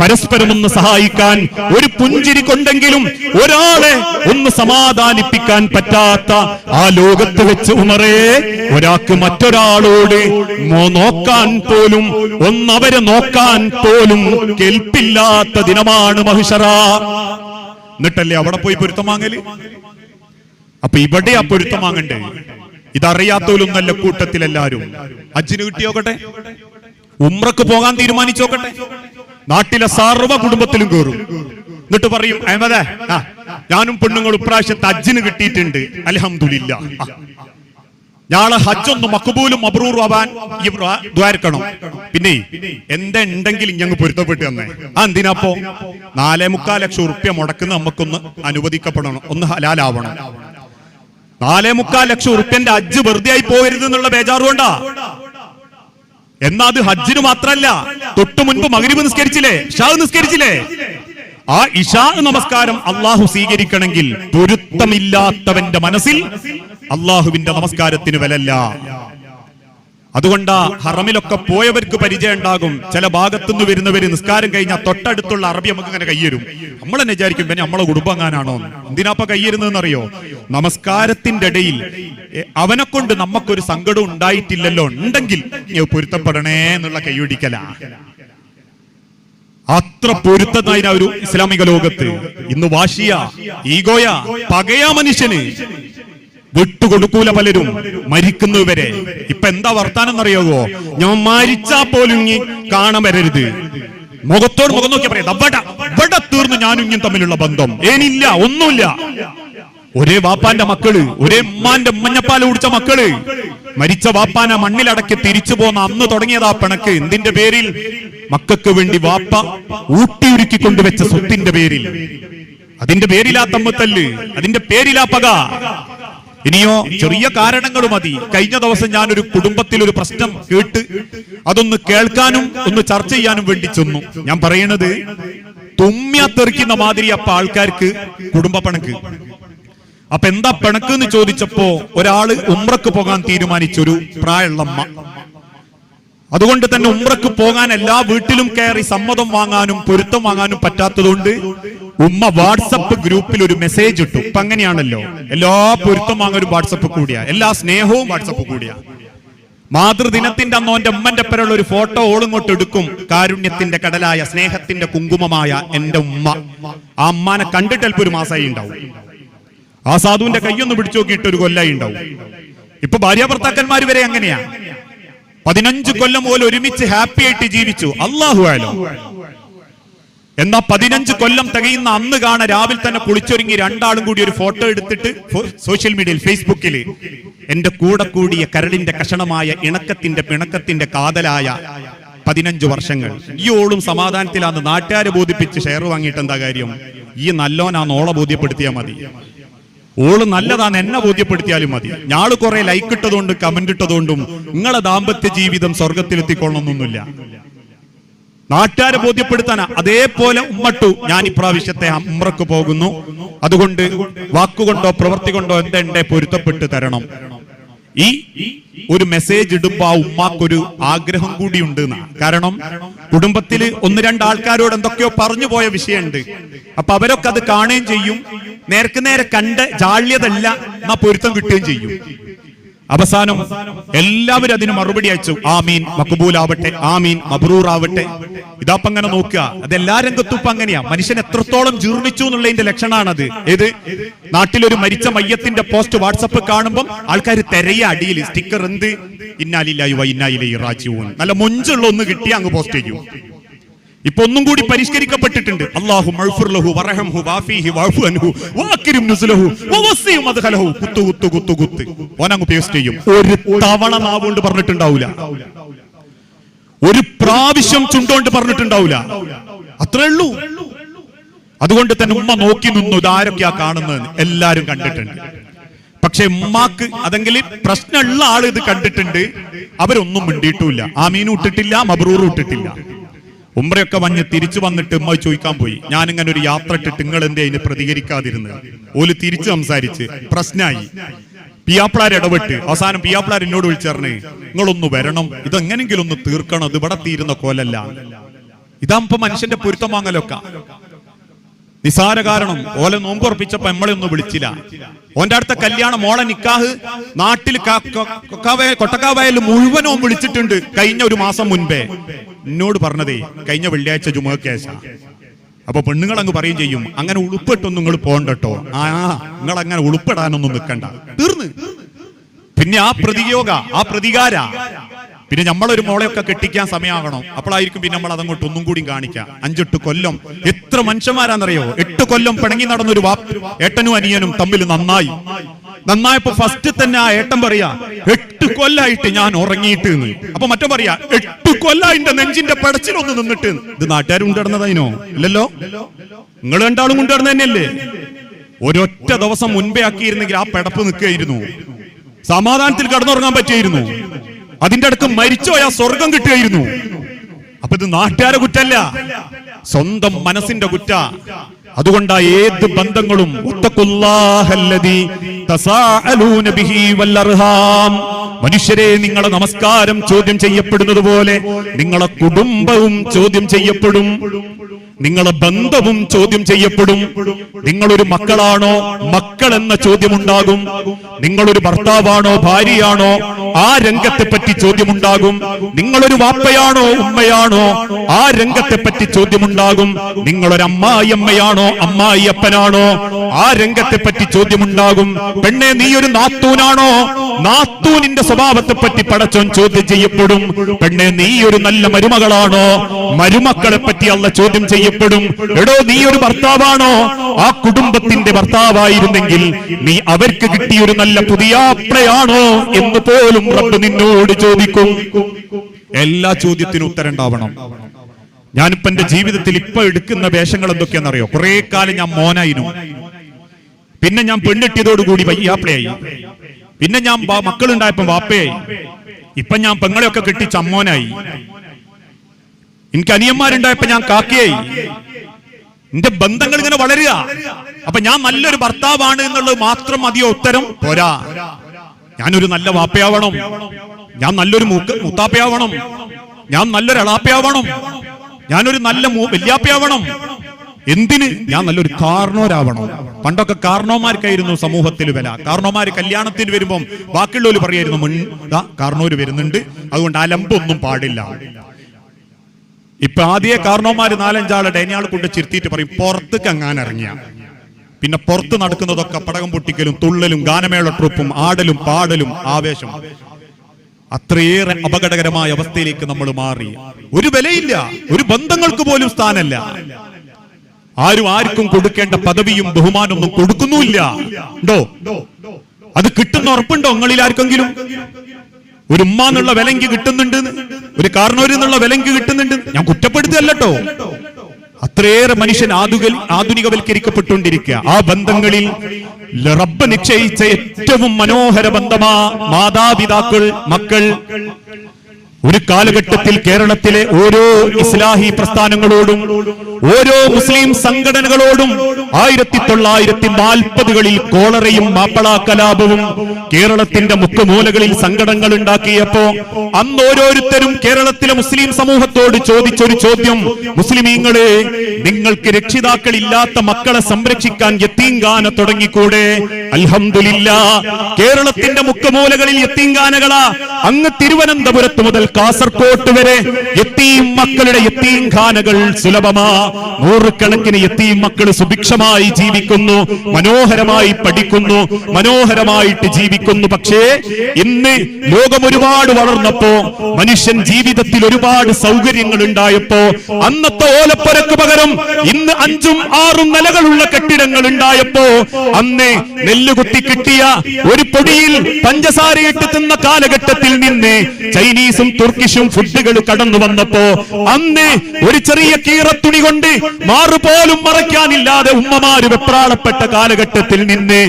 പരസ്പരം ഒന്ന് സഹായിക്കാൻ ഒരു പുഞ്ചിരി കൊണ്ടെങ്കിലും ഒരാളെ ഒന്ന് സമാധാനിപ്പിക്കാൻ പറ്റാത്ത ആ ലോകത്ത് വെച്ച് ഉമറേ ഒരാൾക്ക് മറ്റൊരാളോട് നോക്കാൻ പോലും ഒന്നവരെ നോക്കാൻ പോലും കേൾപ്പില്ലാത്ത ദിനമാണ് മഹിഷറ. എന്നിട്ടല്ലേ അവിടെ പോയി പൊരുത്തം വാങ്ങൽ? അപ്പൊ ഇവിടെ ആ പൊരുത്തം വാങ്ങണ്ടേ? ഇതറിയാത്തോലൊന്നല്ല കൂട്ടത്തിലെല്ലാരും. അജിന് കിട്ടിയോക്കട്ടെ? ഉമ്രക്ക് പോകാൻ തീരുമാനിച്ചോക്കട്ടെ? നാട്ടിലെ സർവ കുടുംബത്തിലും കയറും എന്നിട്ട് പറയും അഹമ്മദേ ഞാനും പെണ്ണുങ്ങളും ഇപ്രാവശ്യത്തെ അജ്ജിന് കിട്ടിയിട്ടുണ്ട്. അലഹമില്ല ഞാളെ ഹജ്ജൊന്നും മക്കബൂലും അബ്രൂർ ആവാൻ ദ്വാരക്കണം. പിന്നെ എന്താ ഉണ്ടെങ്കിൽ ഞങ്ങൾ പൊരുത്തപ്പെട്ട് തന്നെ ആ എന്തിനാപ്പോ നാലേ മുക്കാൽ ലക്ഷം ഉറുപ്യ മുടക്കുന്ന നമുക്കൊന്ന് അനുവദിക്കപ്പെടണം. ഒന്ന് ഹലാലാവണം. നാലേ മുക്കാൽ ലക്ഷം ഉറുപ്യന്റെ അജ്ജ് വെറുതെ ആയി പോകരുത് എന്നുള്ള ബേജാറ് കൊണ്ടാ എന്നാ അത് ഹജ്ജിന് മാത്രല്ല. തൊട്ടു മുൻപ് മകരിവ് നിസ്കരിച്ചില്ലേ? ഷാ നിസ്കരിച്ചില്ലേ? ആ ഇഷാ നമസ്കാരം അള്ളാഹു സ്വീകരിക്കണമെങ്കിൽ പൊരുത്തമില്ലാത്തവന്റെ മനസ്സിൽ അള്ളാഹുവിന്റെ നമസ്കാരത്തിന് വിലല്ല. അതുകൊണ്ടാ ഹറമിലൊക്കെ പോയവർക്ക് പരിചയം ഉണ്ടാകും. ചില ഭാഗത്തുനിന്ന് വരുന്നവര് നിസ്കാരം കഴിഞ്ഞാൽ തൊട്ടടുത്തുള്ള അറബി നമുക്ക് ഇങ്ങനെ കയ്യേരും നമ്മൾ തന്നെ വിചാരിക്കും പിന്നെ നമ്മളെ കുടുംബങ്ങാനാണോ എന്നറിയോ കയ്യരുന്നതെന്നറിയോ നമസ്കാരത്തിന്റെ ഇടയിൽ അവനെ കൊണ്ട് നമുക്കൊരു സങ്കടം ഉണ്ടായിട്ടില്ലല്ലോ ഉണ്ടെങ്കിൽ പൊരുത്തപ്പെടണേ എന്നുള്ള കൈയൊടിക്കല അത്ര പൊരുത്തതായി ഒരു ഇസ്ലാമിക ലോകത്ത്. ഇന്ന് വാശിയ ഈഗോയ പകയാ മനുഷ്യന്. വിട്ടുകൊടുക്കൂല പലരും. മരിക്കുന്നവരെ. ഇപ്പൊ എന്താ വർത്താനം എന്നറിയാവോ? ഞാൻ മരിച്ചാ പോലും ഇനി കാണാൻ വരരുത്. മുഖത്തോട് മുഖം നോക്കിയാ പറയാം. അവിടെ തീർന്നു ഞാനും ഇങ്ങും തമ്മിലുള്ള ബന്ധം. ഏനില്ല ഒന്നുമില്ല. ഒരേ വാപ്പാന്റെ മക്കൾ ഒരേ ഉമ്മാന്റെ മഞ്ഞപ്പാൽ കുടിച്ച മക്കൾ. മരിച്ച വാപ്പാനെ മണ്ണിലടക്കി തിരിച്ചു പോന്ന അന്ന് തുടങ്ങിയതാ പിണക്ക്. എന്തിന്റെ പേരിൽ? മക്കൾക്ക് വേണ്ടി വാപ്പ ഊട്ടിയുരുക്കി കൊണ്ടുവച്ച സ്വത്തിന്റെ പേരിൽ. അതിന്റെ പേരിലാ തമ്മത്തല്ല് അതിന്റെ പേരിലാ പക. ഇനിയോ ചെറിയ കാരണങ്ങൾ മതി. കഴിഞ്ഞ ദിവസം ഞാൻ ഒരു കുടുംബത്തിൽ ഒരു പ്രശ്നം കേട്ട് അതൊന്ന് കേൾക്കാനും ഒന്ന് ചർച്ച ചെയ്യാനും വേണ്ടി ചെന്നു. ഞാൻ പറയണത് തുമ്മ്യ തെറിക്കുന്ന മാതിരി അപ്പൊ ആൾക്കാർക്ക് കുടുംബ പണക്ക്. അപ്പൊ എന്താ പിണക്ക് എന്ന് ചോദിച്ചപ്പോ ഒരാൾ ഉമ്രക്ക് പോകാൻ തീരുമാനിച്ചൊരു പ്രായമുള്ളമ്മ അതുകൊണ്ട് തന്നെ ഉമ്രക്ക് പോകാൻ എല്ലാ വീട്ടിലും കയറി സമ്മതം വാങ്ങാനും പൊരുത്തം വാങ്ങാനും പറ്റാത്തതുകൊണ്ട് ഉമ്മ വാട്സപ്പ് ഗ്രൂപ്പിൽ ഒരു മെസ്സേജ് ഇട്ടു. ഇപ്പൊ അങ്ങനെയാണല്ലോ. എല്ലാ പൊരുത്തം വാങ്ങലും വാട്സപ്പ് കൂടിയാ. എല്ലാ സ്നേഹവും വാട്സപ്പ് കൂടിയാ. മാതൃദിനത്തിന്റെ അന്ന് ഓന്റെ ഉമ്മന്റെ പേരുള്ള ഒരു ഫോട്ടോ ഓളിങ്ങോട്ട് എടുക്കും. കാരുണ്യത്തിന്റെ കടലായ സ്നേഹത്തിന്റെ കുങ്കുമമായ എന്റെ ഉമ്മ. ആ അമ്മാനെ കണ്ടിട്ട് അല്പം ഒരു മാസമായി ഉണ്ടാവും. ആ സാധുവിന്റെ കൈയൊന്ന് പിടിച്ചു നോക്കിയിട്ട് ഒരു കൊല്ലായി ഉണ്ടാവും. ഇപ്പൊ ഭാര്യ ഭർത്താക്കന്മാർ വരെ അങ്ങനെയാ. പതിനഞ്ച് കൊല്ലം പോലും ഒരുമിച്ച് ഹാപ്പി ആയിട്ട് ജീവിച്ചു. അള്ളാഹു ആലോ എന്നാ പതിനഞ്ച് കൊല്ലം തികയുന്ന അന്ന് കാണാൻ രാവിലെ തന്നെ കുളിച്ചൊരുങ്ങി രണ്ടാളും കൂടി ഒരു ഫോട്ടോ എടുത്തിട്ട് സോഷ്യൽ മീഡിയയിൽ ഫേസ്ബുക്കിൽ എന്റെ കൂടെ കൂടിയ കരളിന്റെ കഷണമായ ഇണക്കത്തിന്റെ പിണക്കത്തിന്റെ കാതലായ പതിനഞ്ച് വർഷങ്ങൾ. ഈ ഓളും സമാധാനത്തിലാന്ന് നാട്ടുകാരെ ബോധിപ്പിച്ച് ഷെയർ വാങ്ങിയിട്ട് എന്താ കാര്യം? ഈ നല്ലോനാന്ന് ഓളെ ബോധ്യപ്പെടുത്തിയാൽ മതി. ഓൾ നല്ലതാണ് എന്നെ ബോധ്യപ്പെടുത്തിയാലും മതി. ഞാൾ കുറെ ലൈക്ക് ഇട്ടതുകൊണ്ടും കമന്റ് ഇട്ടതുകൊണ്ടും നിങ്ങളെ ദാമ്പത്യ ജീവിതം സ്വർഗത്തിലെത്തിക്കൊള്ളണമെന്നൊന്നുമില്ല. നാട്ടുകാരെ ബോധ്യപ്പെടുത്താനാ അതേപോലെ ഉമ്മട്ടു ഞാൻ ഇപ്രാവശ്യത്തെ ഉമ്രക്ക് പോകുന്നു. അതുകൊണ്ട് വാക്കുകൊണ്ടോ പ്രവൃത്തി കൊണ്ടോ എന്തെണ്ടേ പൊരുത്തപ്പെട്ട് തരണം. ഈ ഒരു മെസ്സേജ് ഇടുമ്പോ ആ ഉമ്മാക്കൊരു ആഗ്രഹം കൂടി ഉണ്ട് കാരണം കുടുംബത്തിൽ ഒന്ന് രണ്ട് ആൾക്കാരോട് എന്തൊക്കെയോ പറഞ്ഞു പോയ വിഷയമുണ്ട്. അപ്പൊ അവരൊക്കെ അത് കാണുകയും ചെയ്യും. നേർക്ക് നേരെ കണ്ട് ജാള്യതല്ല എന്നാ പൊരുത്തം കിട്ടുകയും ചെയ്യും. അവസാനം എല്ലാവരും അതിന് മറുപടി അയച്ചു. ആമീൻ. മക്ബൂലാവട്ടെ. ആമീൻ. മബ്രൂർ ആവട്ടെ ഇതാപ്പ അങ്ങനെ നോക്കുക. അതെല്ലാ രംഗത്തും ഇപ്പൊ അങ്ങനെയാ. മനുഷ്യൻ എത്രത്തോളം ജീർണിച്ചു എന്നുള്ളതിന്റെ ലക്ഷണമാണത് ഏത്? നാട്ടിലൊരു മരിച്ച മയ്യത്തിന്റെ പോസ്റ്റ് വാട്സപ്പ് കാണുമ്പോൾ ആൾക്കാർ തെരയ അടിയിൽ സ്റ്റിക്കർ എന്ത്? ഇന്നാലില്ലായി വ ഇന്നായില്ലേ റാജിവും നല്ല മൊഞ്ചുള്ള ഒന്ന് കിട്ടിയാ അങ്ങ് പോസ്റ്റ് ചെയ്യും. ഇപ്പൊ ഒന്നും കൂടി പരിഷ്കരിക്കപ്പെട്ടിട്ടുണ്ട്. അല്ലാഹു മഗ്ഫിർ ലഹു വറഹംഹു വാഫിഹി അൻഹു ഓനങ്ങ് പേസ്റ്റ് ചെയ്യും. ഒരു പറഞ്ഞിട്ടുണ്ടാവില്ല ഒരു പ്രാവശ്യം ചുണ്ടോണ്ട് പറഞ്ഞിട്ടുണ്ടാവില്ല അത്രേ ഉള്ളൂ. അതുകൊണ്ട് തന്നെ ഉമ്മ നോക്കി നിന്നു ഇതാരൊക്കെയാ കാണുന്നത് എല്ലാരും കണ്ടിട്ടുണ്ട്. പക്ഷെ ഉമ്മാക്ക് അതെങ്കിൽ പ്രശ്നമുള്ള ആൾ ഇത് കണ്ടിട്ടുണ്ട്. അവരൊന്നും മിണ്ടിയിട്ടില്ല ആമീനും ഇട്ടിട്ടില്ല മബ്രൂറും ഇട്ടിട്ടില്ല. ഉമ്രയൊക്കെ വഞ്ഞ് തിരിച്ചു വന്നിട്ട് ഉമ്മ ചോദിക്കാൻ പോയി. ഞാനിങ്ങനെ ഒരു യാത്ര ഇട്ടിട്ട് നിങ്ങൾ എന്തേ അതിന് പ്രതികരിക്കാതിരുന്നത് ഓൽ തിരിച്ചു സംസാരിച്ച് പ്രശ്നമായി പിയാപ്പിളാർ ഇടപെട്ട്. അവസാനം പിയാപ്പിളാർ എന്നോട് വിളിച്ചറിഞ്ഞ് നിങ്ങളൊന്ന് വരണം. ഇതെങ്ങനെങ്കിലും ഒന്ന് തീർക്കണം. ഇത് ഇവിടെ തീരുന്ന കോലല്ല. ഇതാകുമ്പോ മനുഷ്യന്റെ പൊരുത്തം വാങ്ങലൊക്കെ. നിസാര കാരണം ഓലെ നോമ്പുറപ്പിച്ചപ്പോ നമ്മളെ ഒന്നും വിളിച്ചില്ല. ഓന്റെ അടുത്ത കല്യാണം മോളെ നിക്കാഹ് നാട്ടിൽ കൊട്ടക്കാവയൽ മുഴുവനും വിളിച്ചിട്ടുണ്ട് കഴിഞ്ഞ ഒരു മാസം മുൻപേ. എന്നോട് പറഞ്ഞതേ കഴിഞ്ഞ വെള്ളിയാഴ്ച ജുമക്കേശ അപ്പൊ പെണ്ണുങ്ങൾ അങ്ങ് പറയും ചെയ്യും അങ്ങനെ ഉളുപ്പിട്ടൊന്നും നിങ്ങൾ പോണ്ടട്ടോ. ആ നിങ്ങൾ അങ്ങനെ ഉളുപ്പിടാനൊന്നും നിൽക്കണ്ട തീർന്ന്. പിന്നെ ആ പ്രതിയോഗ ആ പ്രതികാര പിന്നെ നമ്മളൊരു മോളെയൊക്കെ കെട്ടിക്കാൻ സമയമാകണം അപ്പോഴായിരിക്കും പിന്നെ നമ്മൾ അതങ്ങോട്ട് ഒന്നും കൂടി കാണിക്കാം. അഞ്ചെട്ട് കൊല്ലം. എത്ര മനുഷ്യന്മാരാണെന്നറിയോ? എട്ട് കൊല്ലം പിണങ്ങി നടന്നൊരു വാ ഏട്ടനും അനിയനും തമ്മിൽ നന്നായി. നന്നായപ്പോ ഫസ്റ്റ് തന്നെ ആ ഏട്ടൻ പറയാ എട്ട് കൊല്ലായിട്ട് ഞാൻ ഉറങ്ങിയിട്ട്. അപ്പൊ മറ്റേ പറയാ എട്ട് കൊല്ലായിട്ട് നെഞ്ചിന്റെ പടച്ചിലൊന്ന് നിന്നിട്ട് ഇത് നാട്ടുകാരും കൊണ്ടുവരുന്നതിനോ ഇല്ലല്ലോ? നിങ്ങൾ രണ്ടാളും കൊണ്ടുവരുന്ന തന്നെയല്ലേ? ഒരൊറ്റ ദിവസം മുൻപേ ആക്കിയിരുന്നെങ്കിൽ ആ പെടപ്പ് നിൽക്കുകയായിരുന്നു. സമാധാനത്തിൽ കടന്നുറങ്ങാൻ പറ്റിയായിരുന്നു. അതിന്റെ അടുക്ക് മരിച്ചുപോയാ സ്വർഗം കിട്ടുകയായിരുന്നു. അപ്പൊ ഇത് നാട്ടുകാരെ കുറ്റല്ല സ്വന്തം മനസ്സിന്റെ കുറ്റ. അതുകൊണ്ടാ ഏത് ബന്ധങ്ങളും. മനുഷ്യരെ നിങ്ങളെ നമസ്കാരം ചോദ്യം ചെയ്യപ്പെടുന്നത് പോലെ നിങ്ങളെ കുടുംബവും ചോദ്യം ചെയ്യപ്പെടും. നിങ്ങളെ ബന്ധവും ചോദ്യം ചെയ്യപ്പെടും. നിങ്ങളൊരു മക്കളാണോ? മക്കൾ എന്ന ചോദ്യമുണ്ടാകും നിങ്ങളൊരു ഭർത്താവാണോ? ഭാര്യയാണോ? ആ രംഗത്തെ പറ്റി ചോദ്യമുണ്ടാകും. നിങ്ങളൊരു വാപ്പയാണോ ഉമ്മയാണോ? ആ രംഗത്തെ പറ്റി ചോദ്യമുണ്ടാകും. നിങ്ങളൊരു അമ്മായിയമ്മയാണോ അമ്മായിയപ്പനാണോ ആ രംഗത്തെ പറ്റി ചോദ്യമുണ്ടാകും. പെണ്ണെ നീ ഒരു നാത്തൂനാണോ? നാത്തൂനിന്റെ സ്വഭാവത്തെ പറ്റി പടച്ചോൻ ചോദ്യം ചെയ്യപ്പെടും. പെണ്ണെ നീ ഒരു നല്ല മരുമകളാണോ? മരുമക്കളെ പറ്റി അല്ല ചോദ്യം ചെയ്യപ്പെടും. എടോ നീ ഒരു ഭർത്താവാണോ? ആ കുടുംബത്തിന്റെ ഭർത്താവായിരുന്നെങ്കിൽ നീ അവർക്ക് കിട്ടിയ ഒരു നല്ല പുതിയാപ്രയാണോ എന്ന് പോലും റബ്ബ് നിന്നോട് ചോദിക്കും എല്ലാ ചോദ്യത്തിനും ഉത്തരം ഉണ്ടാവണം. ഞാനിപ്പോ എന്റെ ജീവിതത്തിൽ ഇപ്പൊ എടുക്കുന്ന വേഷങ്ങൾ എന്തൊക്കെയാണെന്നറിയോ കുറെ കാലം ഞാൻ മോനായിരുന്നു പിന്നെ ഞാൻ പെണ്ണിട്ടിയതോടുകൂടി വയ്യാപ്പിളയായി. പിന്നെ ഞാൻ മക്കളുണ്ടായപ്പോ വാപ്പയായി. ഇപ്പൊ ഞാൻ പെങ്ങളെയൊക്കെ കെട്ടി ചമ്മോനായി എനിക്ക് അനിയന്മാരുണ്ടായപ്പോ ഞാൻ കാക്കയായി. എന്റെ ബന്ധങ്ങൾ ഇങ്ങനെ വളരുക. അപ്പൊ ഞാൻ നല്ലൊരു ഭർത്താവാണ് എന്നുള്ളത് മാത്രം മതിയോ ഉത്തരം? പോരാ. ഞാനൊരു നല്ല വാപ്പയാവണം. ഞാൻ നല്ലൊരു മൂക്ക് മുത്താപ്പയാവണം. ഞാൻ നല്ലൊരു അളാപ്പയാവണം ഞാനൊരു നല്ല വല്യാപ്പയാവണം. എന്തിന്? ഞാൻ നല്ലൊരു കാർണോരാവണം പണ്ടൊക്കെ കാർണോമാർക്കായിരുന്നു സമൂഹത്തിൽ വില. കാർണോമാർ കല്യാണത്തിന് വരുമ്പം ബാക്കിയുള്ളവർ പറയായിരുന്നു മുൻ ദാ കാരണവര് വരുന്നുണ്ട്. അതുകൊണ്ട് അലമ്പൊന്നും പാടില്ല. ഇപ്പൊ ആദ്യ കാരണവന്മാര് നാലഞ്ചാളെ ഡൈനിയാൾ കൊണ്ട് ചിരുത്തിയിട്ട് പറയും പുറത്തേക്ക് അങ്ങാൻ പിന്നെ പുറത്ത് നടക്കുന്നതൊക്കെ പടകം പൊട്ടിക്കലും തുള്ളലും ഗാനമേള ട്രൂപ്പും ആടലും പാടലും ആവേശം. അത്രയേറെ അപകടകരമായ അവസ്ഥയിലേക്ക് നമ്മൾ മാറി. ഒരു വിലയില്ല ഒരു ബന്ധങ്ങൾക്ക് പോലും സ്ഥാനല്ല ആരും ആർക്കും കൊടുക്കേണ്ട പദവിയും ബഹുമാനമൊന്നും കൊടുക്കുന്നുമില്ല. ഉണ്ടോ? അത് കിട്ടുന്ന ഉറപ്പുണ്ടോ നിങ്ങളിൽ ആർക്കെങ്കിലും? ഒരു ഉമ്മ എന്നുള്ള വിലങ്ക് കിട്ടുന്നുണ്ട് ഒരു കാരണവരെന്നുള്ള വിലങ്ക് കിട്ടുന്നുണ്ട് ഞാൻ കുറ്റപ്പെടുത്തുകയല്ലോ അത്രയേറെ മനുഷ്യൻ ആധുനികവൽക്കരിക്കപ്പെട്ടുകൊണ്ടിരിക്കുക. ആ ബന്ധങ്ങളിൽ റബ്ബ് നിശ്ചയിച്ച ഏറ്റവും മനോഹര ബന്ധമാ മാതാപിതാക്കൾ മക്കൾ ഒരു കാലഘട്ടത്തിൽ കേരളത്തിലെ ഓരോ ഇസ്ലാഹി പ്രസ്ഥാനങ്ങളോടും ഓരോ മുസ്ലിം സംഘടനകളോടും ആയിരത്തി തൊള്ളായിരത്തി നാൽപ്പതുകളിൽ കോളറയും മാപ്പള കലാപവും കേരളത്തിന്റെ മുക്കുമൂലകളിൽ സംഘടനകൾ ഉണ്ടാക്കിയപ്പോ അന്ന് ഓരോരുത്തരും കേരളത്തിലെ മുസ്ലിം സമൂഹത്തോട് ചോദിച്ചൊരു ചോദ്യം. മുസ്ലിമീങ്ങളെ നിങ്ങൾക്ക് രക്ഷിതാക്കൾ ഇല്ലാത്ത മക്കളെ സംരക്ഷിക്കാൻ യത്തീങ്കാന തുടങ്ങിക്കൂടെ? അൽഹമില്ല കേരളത്തിന്റെ മുക്കുമൂലകളിൽ യത്തീങ്കാനകളാ അങ്ങ് തിരുവനന്തപുരത്ത് മുതൽ കാസർകോട്ട് വരെ എത്തിയും മക്കളുടെ എത്തിയും ഖാനകൾ സുലഭമാ. നൂറുകണക്കിന് എത്തിയും മക്കൾ സുഭിക്ഷമായി ജീവിക്കുന്നു മനോഹരമായി പഠിക്കുന്നു മനോഹരമായിട്ട് ജീവിക്കുന്നു. പക്ഷേ ഇന്ന് ലോകം ഒരുപാട് വളർന്നപ്പോ മനുഷ്യൻ ജീവിതത്തിൽ ഒരുപാട് സൗകര്യങ്ങൾ ഉണ്ടായപ്പോ അന്നത്തെ ഓലപ്പുരക്ക് പകരം ഇന്ന് അഞ്ചും ആറും നിലകളുള്ള കെട്ടിടങ്ങൾ ഉണ്ടായപ്പോ അന്ന് നെല്ലുകുത്തി കിട്ടിയ ഒരു പൊടിയിൽ പഞ്ചസാരയിട്ട് തിന്ന കാലഘട്ടത്തിൽ നിന്ന് ചൈനീസും തുർക്കിഷും ഫുഡുകൾ കടന്നു വന്നപ്പോ അന്ന് ഒരു ചെറിയ കീറത്തുണി കൊണ്ട് മാറുപോലും മറയ്ക്കാനില്ലാതെ ഉമ്മമാര് വെപ്രാളപ്പെട്ട കാലഘട്ടത്തിൽ നിന്ന്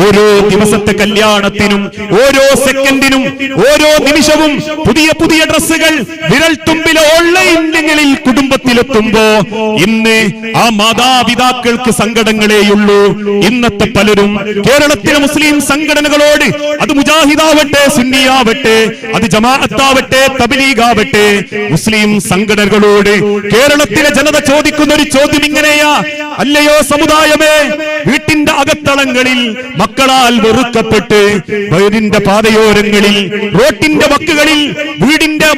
ഓരോ ദിവസത്തെ കല്യാണത്തിനും ഓരോ സെക്കൻഡിനും ഓരോ നിമിഷവും പുതിയ പുതിയ ഡ്രസ്സുകൾ വിരൽ തുമ്പിലെ ഓൺലൈനുകളിൽ കുടുംബത്തിലെത്തുമ്പോ ഇന്ന് ആ മാതാപിതാക്കൾക്ക് സങ്കടങ്ങളെയുള്ളൂ ഇന്നത്തെ പലരും കേരളത്തിലെ മുസ്ലിം സംഘടനകളോട് അത് മുജാഹിദാവട്ടെ സുന്നിയാവട്ടെ അത് ജമാഅത്താവട്ടെ തബലീഗാവട്ടെ മുസ്ലിം സംഘടനകളോട് കേരളത്തിലെ ജനത ചോദിക്കുന്ന ഒരു ചോദ്യം ഇങ്ങനെയാ. അല്ലയോ സമുദായമേ വീട്ടിന്റെ അകത്തളങ്ങളിൽ മക്കളാൽ വെറുക്കപ്പെട്ട് വയറിന്റെ പാതയോരങ്ങളിൽ റോട്ടിന്റെ വക്കുകളിൽ വീടിന്റെ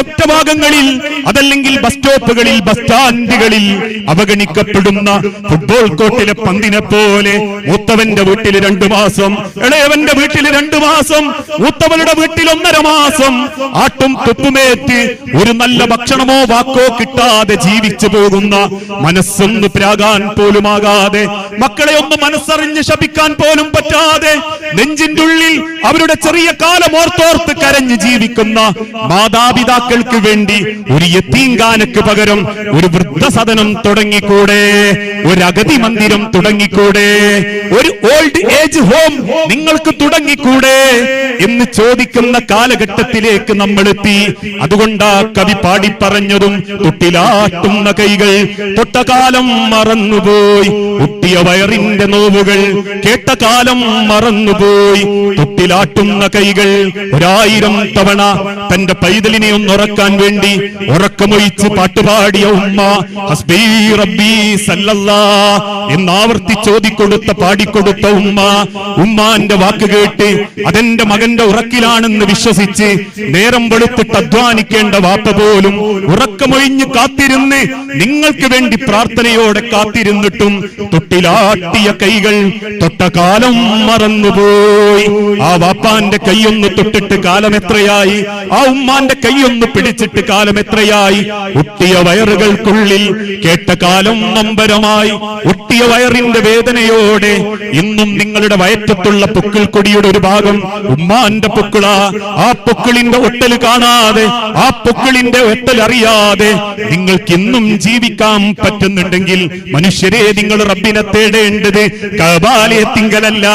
ഒറ്റഭാഗങ്ങളിൽ അതല്ലെങ്കിൽ ബസ് സ്റ്റോപ്പുകളിൽ ബസ് സ്റ്റാൻഡുകളിൽ അവഗണിക്കപ്പെടുന്ന ഫുട്ബോൾ കോർട്ടിലെ പന്തിനെ പോലെ മൂത്തവന്റെ വീട്ടിൽ രണ്ടു മാസം ഇളയവന്റെ വീട്ടിൽ രണ്ടു മാസം മൂത്തവളുടെ വീട്ടിൽ ഒന്നര മാസം ആട്ടും തുപ്പുമേറ്റ് ഒരു നല്ല ഭക്ഷണമോ വാക്കോ കിട്ടാതെ ജീവിച്ചു പോകുന്ന മനസ്സൊന്ന് പ്രാകാൻ പോലുമാകാതെ മക്കളെ ഒന്ന് മനസ്സറിഞ്ഞ് ശപിക്കാൻ പോലും പറ്റാതെ നെഞ്ചിന്റെ ഉള്ളിൽ അവരുടെ ചെറിയ കാലം ഓർത്തോർത്ത് കരഞ്ഞ് ജീവിക്കുന്ന മാതാപിതാക്കൾക്ക് വേണ്ടി ഒരു യത്തീങ്കാനക്ക് പകരം ഒരു വൃദ്ധസദനം തുടങ്ങിക്കൂടെ ഒരു അഗതി മന്ദിരം തുടങ്ങിക്കൂടെ ഒരു ഓൾഡ് ഏജ് ഹോം നിങ്ങൾക്ക് തുടങ്ങിക്കൂടെ എന്ന് ചോദിക്കുന്ന കാലഘട്ടത്തിലേക്ക് നമ്മൾ എത്തി അതുകൊണ്ടാ കവി പാടി പറഞ്ഞതും തൊട്ടിലാട്ടുന്ന കൈകൾ തൊട്ട കാലം മറന്നുപോയി. കുട്ടിയ വയറിന്റെ നോവുകൾ കേട്ട കാലം മറന്നുപോയി. തുട്ടിലാട്ടുന്ന കൈകൾ ഒരായിരം തവണ തന്റെ പൈതലിനെ ഒന്നുറക്കാൻ വേണ്ടി ഉറക്കമൊഴിച്ച് പാട്ടുപാടിയ ഉമ്മ റബ്ബി എന്നാവർത്തി ചോദിക്കൊടുത്ത പാടിക്കൊടുത്ത ഉമ്മ ഉമ്മാന്റെ വാക്ക് കേട്ട് അതെന്റെ മകന്റെ ഉറക്കിലാണെന്ന് വിശ്വസിച്ച് നേരം വെളുത്തിട്ട് അധ്വാനിക്കേണ്ട വാപ്പ പോലും ഉറക്കമൊഴിഞ്ഞ് കാത്തിരുന്ന് നിങ്ങൾക്ക് വേണ്ടി പ്രാർത്ഥനയോടെ കാത്തിരുന്നിട്ടും തൊട്ടിലാട്ടിയ കൈകൾ തൊട്ട കാലം മറന്നുപോയി. ആ വാപ്പാന്റെ കൈയൊന്ന് തൊട്ടിട്ട് കാലം എത്രയായി? ആ ഉമ്മാന്റെ കൈയൊന്ന് പിടിച്ചിട്ട് കാലം എത്രയായി? ഒട്ടിയ വയറുകൾക്കുള്ളിൽ കേട്ട കാലം നമ്പരമായി ഒട്ടിയ വയറിന്റെ വേദനയോടെ ഇന്നും നിങ്ങളുടെ വയറ്റത്തുള്ള പൊക്കിൾ കൊടിയുടെ ഒരു ഭാഗം ഉമ്മാന്റെ പൊക്കിള. ആ പൊക്കിളിന്റെ ഒട്ടൽ കാണാതെ ആ പൊക്കിളിന്റെ ഒട്ടൽ അറിയാതെ നിങ്ങൾക്ക് ഇന്നും ജീവിക്കാൻ പറ്റുന്നുണ്ടെങ്കിൽ മനുഷ്യരെ നിങ്ങൾ റബ്ബിനെ തേടേണ്ടത് കബാലയത്തിങ്കലല്ല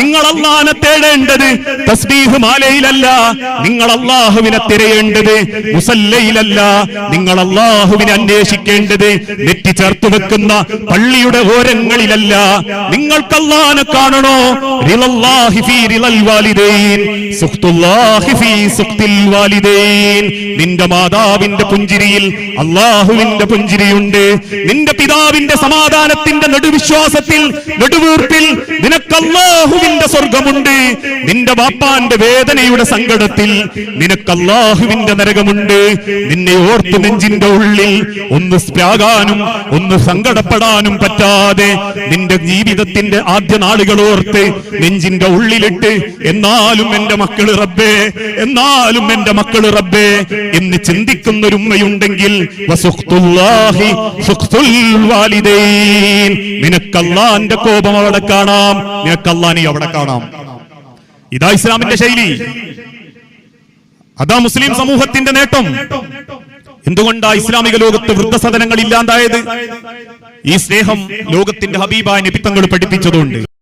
നിങ്ങൾ അള്ളാനെ തേടേണ്ടത് തസ്ബീഹ് മാലയിലല്ല. നിങ്ങൾ അള്ളാഹുവിനെ തിരയേണ്ടത് മുസല്ലയിലല്ല. നിങ്ങൾ അള്ളാഹുവിനെ അന്വേഷിക്കേണ്ടത് നെറ്റി ചേർത്ത് വെക്കുന്ന പള്ളിയുടെ ഓരങ്ങളിലല്ല. നിങ്ങൾക്ക് അള്ളാനെ കാണണോ? നിന്റെ മാതാവിന്റെ പുഞ്ചിരിയിൽ അള്ളാഹുവിന്റെ പുഞ്ചിരിയുണ്ട്. നിന്റെ പിതാവിന്റെ സമാധാനത്തിന്റെ നെടുവിശ്വാസത്തിൽ നെടുവീർപ്പിൽ നിനക്കല്ലാഹുവിന്റെ സ്വർഗമുണ്ട് നിന്റെ വാപ്പാന്റെ വേദനയുടെ സങ്കടത്തിൽ നിനക്കല്ലാഹുവിന്റെ നരകമുണ്ട്. നിന്നെ ഓർത്തു നെഞ്ചിന്റെ ഉള്ളിൽ ഒന്ന് സ്പ്രാകാനും ഒന്ന് സങ്കടപ്പെടാനും പറ്റാതെ നിന്റെ ജീവിതത്തിന്റെ ആദ്യ നാളുകൾ ഓർത്ത് നെഞ്ചിന്റെ ഉള്ളിലിട്ട് എന്നാലും എന്റെ മക്കൾ റബ്ബേ എന്നാലും എന്റെ മക്കൾ റബ്ബേ എന്ന് ചിന്തിക്കുന്നൊരുമ്മയുണ്ടെങ്കിൽ നിനക്ക് കോപം അവിടെ കാണാം. നിനക്ക് അള്ളാനെ അവിടെ കാണാം. ഇതാ ഇസ്ലാമിന്റെ ശൈലി. അതാ മുസ്ലിം സമൂഹത്തിന്റെ നേട്ടം. എന്തുകൊണ്ടാ ഇസ്ലാമിക ലോകത്ത് വൃദ്ധസദനങ്ങൾ ഇല്ലാണ്ടായത്? ഈ സ്നേഹം ലോകത്തിന്റെ ഹബീബായ നിപിത്തങ്ങൾ പഠിപ്പിച്ചതുകൊണ്ട്.